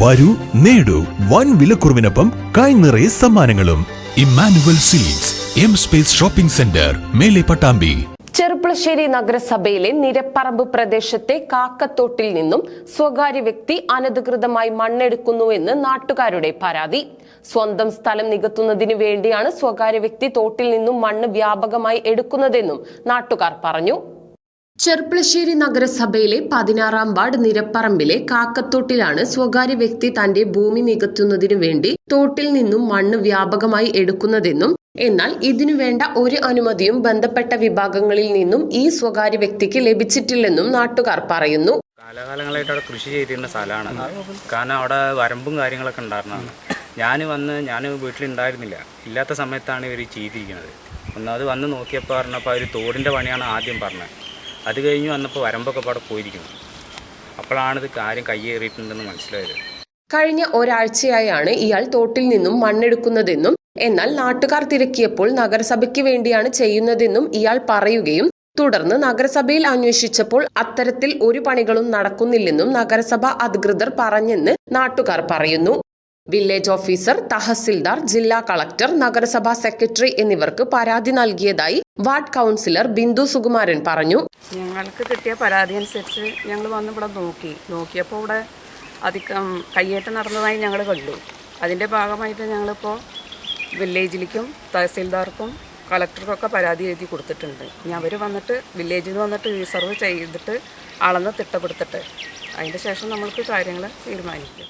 വരൂ നേടൂ. വൻ വിലക്കുറവിനൊപ്പം കൈ നിറയെ സമ്മാനങ്ങളും. Emmanuel Silks M space shopping centre മേലെ പട്ടാമ്പി. ചെറുപ്പുളശ്ശേരി നഗരസഭയിലെ നിരപ്പറമ്പ് പ്രദേശത്തെ കാക്കത്തോട്ടിൽ നിന്നും സ്വകാര്യ വ്യക്തി അനധികൃതമായി മണ്ണെടുക്കുന്നുവെന്ന് നാട്ടുകാരുടെ പരാതി. സ്വന്തം സ്ഥലം നികത്തുന്നതിന് വേണ്ടിയാണ് സ്വകാര്യ വ്യക്തി തോട്ടിൽ നിന്നും മണ്ണ് വ്യാപകമായി എടുക്കുന്നതെന്നും നാട്ടുകാർ പറഞ്ഞു. ചെർപ്പളശ്ശേരി നഗരസഭയിലെ പതിനാറാം വാർഡ് നിരപ്പറമ്പിലെ കാക്കത്തോട്ടിലാണ് സ്വകാര്യ വ്യക്തി തന്റെ ഭൂമി നികത്തുന്നതിനു വേണ്ടി തോട്ടിൽ നിന്നും മണ്ണ് വ്യാപകമായി എടുക്കുന്നതെന്നും എന്നാൽ ഇതിനു വേണ്ട ഒരു അനുമതിയും ബന്ധപ്പെട്ട വിഭാഗങ്ങളിൽ നിന്നും ഈ സ്വകാര്യ വ്യക്തിക്ക് ലഭിച്ചിട്ടില്ലെന്നും നാട്ടുകാർ പറയുന്നു. കാലകാലങ്ങളായിട്ട് അവിടെ കൃഷി ചെയ്തിരുന്ന സ്ഥലമാണ്. കാരണം അവിടെ വരമ്പും കാര്യങ്ങളൊക്കെ ഉണ്ടായിരുന്നതാണ്. ഞാൻ വന്ന് ഞാൻ വീട്ടിലുണ്ടായിരുന്നില്ല. ഇല്ലാത്ത സമയത്താണ് ഇവർ ചെയ്തിരിക്കുന്നത്. ഒന്നാമത് വന്ന് നോക്കിയപ്പോൾ പറഞ്ഞപ്പോൾ അവർ തോടിന്റെ പണിയാണ് ആദ്യം പറഞ്ഞത്. അത് കഴിഞ്ഞ് വന്നപ്പോൾ വരമ്പൊക്കെ അവിടെ പോയിരിക്കുന്നു. അപ്പോഴാണിത് കാര്യം കയ്യേറിയിട്ടുണ്ടെന്ന് മനസ്സിലായത്. കഴിഞ്ഞ ഒരാഴ്ചയായാണ് ഇയാൾ തോട്ടിൽ നിന്നും മണ്ണെടുക്കുന്നതെന്നും എന്നാൽ നാട്ടുകാർ തിരക്കിയപ്പോൾ നഗരസഭയ്ക്ക് വേണ്ടിയാണ് ചെയ്യുന്നതെന്നും ഇയാൾ പറയുകയും തുടർന്ന് നഗരസഭയിൽ അന്വേഷിച്ചപ്പോൾ അത്തരത്തിൽ ഒരു പണികളും നടക്കുന്നില്ലെന്നും നഗരസഭ അധികൃതർ പറഞ്ഞെന്ന് നാട്ടുകാർ പറയുന്നു. വില്ലേജ് ഓഫീസർ തഹസിൽദാർ ജില്ലാ കളക്ടർ നഗരസഭാ സെക്രട്ടറി എന്നിവർക്ക് പരാതി നൽകിയതായി വാർഡ് കൗൺസിലർ ബിന്ദു സുകുമാരൻ പറഞ്ഞു. ഞങ്ങൾക്ക് കിട്ടിയ പരാതി അനുസരിച്ച് ഞങ്ങൾ വന്ന് ഇവിടെ നോക്കി. നോക്കിയപ്പോൾ ഇവിടെ അധികം കയ്യേറ്റം നടന്നതായി ഞങ്ങൾ കണ്ടു. അതിന്റെ ഭാഗമായിട്ട് ഞങ്ങളിപ്പോൾ വില്ലേജിലേക്കും തഹസിൽദാർക്കും കളക്ടർക്കൊക്കെ പരാതി എഴുതി കൊടുത്തിട്ടുണ്ട്. ഇനി അവർ വന്നിട്ട് വില്ലേജിൽ നിന്ന് വന്നിട്ട് റിസർവ് ചെയ്തിട്ട് അളന്ന് തിട്ടപ്പെടുത്തിട്ട് അതിന്റെ ശേഷം നമ്മൾക്ക് കാര്യങ്ങൾ തീരുമാനിക്കും.